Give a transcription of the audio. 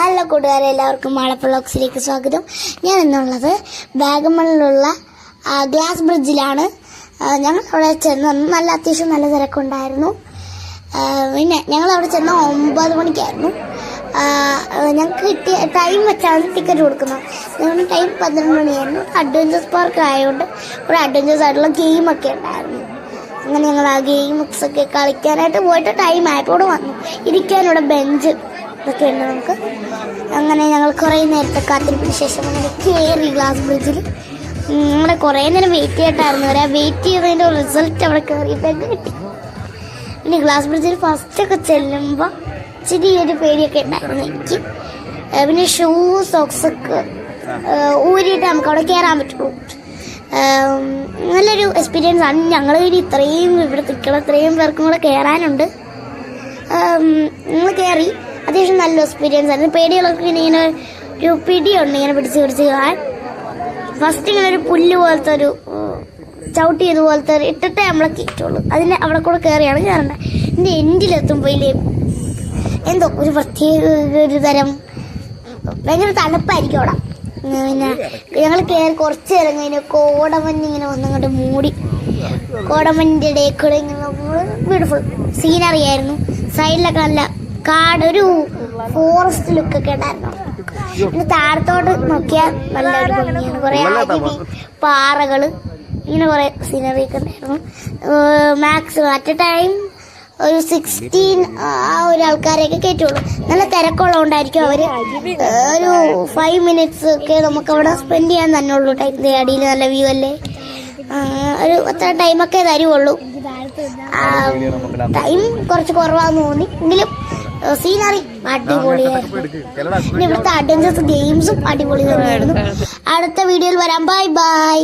Hello കൂട്ടുകാരെ എല്ലാവർക്കും മാളപ്പ വ്ളോഗ്സിലേക്ക് സ്വാഗതം. ഞാൻ ഇന്നുള്ളത് വാഗമണിലുള്ള ഗ്ലാസ് ബ്രിഡ്ജിലാണ്. ഞങ്ങൾ അവിടെ ചെന്ന് നല്ല അത്യാവശ്യം നല്ല തിരക്കുണ്ടായിരുന്നു. പിന്നെ ഞങ്ങൾ അവിടെ ചെന്ന ഒമ്പത് മണിക്കായിരുന്നു. ഞങ്ങൾക്ക് കിട്ടിയ ടൈം വെച്ചാണ് ടിക്കറ്റ് കൊടുക്കുന്നത്. ഞങ്ങളുടെ ടൈം പന്ത്രണ്ട് മണിയായിരുന്നു. അഡ്വഞ്ചേഴ്സ് പാർക്ക് ആയതുകൊണ്ട് ഒരു അഡ്വഞ്ചേഴ്സ് ആയിട്ടുള്ള ഗെയിമൊക്കെ ഉണ്ടായിരുന്നു. അങ്ങനെ ഞങ്ങൾ ആ ഗെയിംസ് ഒക്കെ കളിക്കാനായിട്ട് പോയിട്ട് ടൈം ആയപ്പോൾ വന്നു. ഇരിക്കാനിവിടെ ബെഞ്ച് ഇതൊക്കെ ഉണ്ട് നമുക്ക്. അങ്ങനെ ഞങ്ങൾ കുറേ നേരത്തെ കാത്തിരിപ്പിന് ശേഷം അങ്ങനെ കയറി ഗ്ലാസ് ബ്രിഡ്ജിൽ നമ്മുടെ കുറേ നേരം വെയിറ്റ് ചെയ്തിട്ടായിരുന്നു. വരെ വെയിറ്റ് ചെയ്തതിന്റെ റിസൾട്ട് അവിടെ കയറിയപ്പോൾ കിട്ടി. പിന്നെ ഗ്ലാസ് ബ്രിഡ്ജിൽ ഫസ്റ്റ് ഒക്കെ ചെല്ലുമ്പോൾ ചെറിയൊരു പേടിയൊക്കെ ഉണ്ടായിരുന്നു എനിക്ക്. പിന്നെ ഷൂ സോക്സൊക്കെ ഊരിയിട്ട് നമുക്ക് അവിടെ കയറാൻ പറ്റുള്ളൂ. നല്ലൊരു എക്സ്പീരിയൻസ് ആണ്. ഞങ്ങൾ ഇനി ഇത്രയും ഇവിടെ നിൽക്കണം ഇത്രയും പേർക്കും കൂടെ കയറാനുണ്ട് നിങ്ങൾ കയറി അത്യാവശ്യം നല്ല എക്സ്പീരിയൻസ് ആയിരുന്നു. പേടികളൊക്കെ ഇങ്ങനെ ഒരു പിടിയുണ്ട് ഇങ്ങനെ പിടിച്ച് പിടിച്ച് കാണാൻ. ഫസ്റ്റ് ഇങ്ങനെ ഒരു പുല്ല് പോലത്തെ ഒരു ചവിട്ടി ഇതുപോലത്തെ ഒരു ഇട്ടിട്ടേ നമ്മളെ കയറ്റുള്ളൂ. അതിന് അവിടെ കൂടെ കയറിയാണ് കയറേണ്ടത് എന്റെ എൻഡിലെത്തുമ്പോൾ ഇല്ലേ എന്തോ ഒരു പ്രത്യേക ഒരു തരം ഭയങ്കര തണുപ്പായിരിക്കും അവിടെ. പിന്നെ ഞങ്ങൾ കയറി കുറച്ച് നേരം കഴിഞ്ഞ് കോടമഞ്ഞ് ഇങ്ങനെ വന്നങ്ങോട്ട് മൂടി. കോടമഞ്ഞിന്റെ ഇടയിൽ കൂടെ ഇങ്ങനെ ബ്യൂട്ടിഫുൾ സീനറി ആയിരുന്നു. സൈഡിലൊക്കെ നല്ല കാട് ഫോറസ്റ്റ് ലുക്ക് ഒക്കെ ഉണ്ടായിരുന്നു പിന്നെ താഴത്തോട്ട് നോക്കിയാൽ നല്ലൊരു ഭംഗിയാണ്. കുറേ അരുവി പാറകൾ ഇങ്ങനെ കുറേ സീനറി ഒക്കെ ഉണ്ടായിരുന്നു. മാക്സ് അറ്റ് എ ടൈം ഒരു സിക്സ്റ്റീൻ ആ ഒരു ആൾക്കാരെയൊക്കെ കയറ്റുള്ളൂ. നല്ല തിരക്കുള്ളതുകൊണ്ടായിരിക്കും അവർ ഒരു ഫൈവ് മിനിറ്റ്സ് ഒക്കെ നമുക്ക് അവിടെ സ്പെൻഡ് ചെയ്യാൻ തന്നെ ഉള്ളൂ. ടൈം അടിയിൽ നല്ല വ്യൂ അല്ലേ? ഒരു അത്ര ടൈമൊക്കെ തരുവുള്ളൂ. ടൈം കുറച്ച് കുറവാന്ന് തോന്നി. എങ്കിലും സീനറി. അടിപൊളിയായിരുന്നു ഇവിടുത്തെ അഡ്വഞ്ചേഴ്സ് ഗെയിംസും അടിപൊളി തന്നെയായിരുന്നു. അടുത്ത വീഡിയോയിൽ വരാം. Bye bye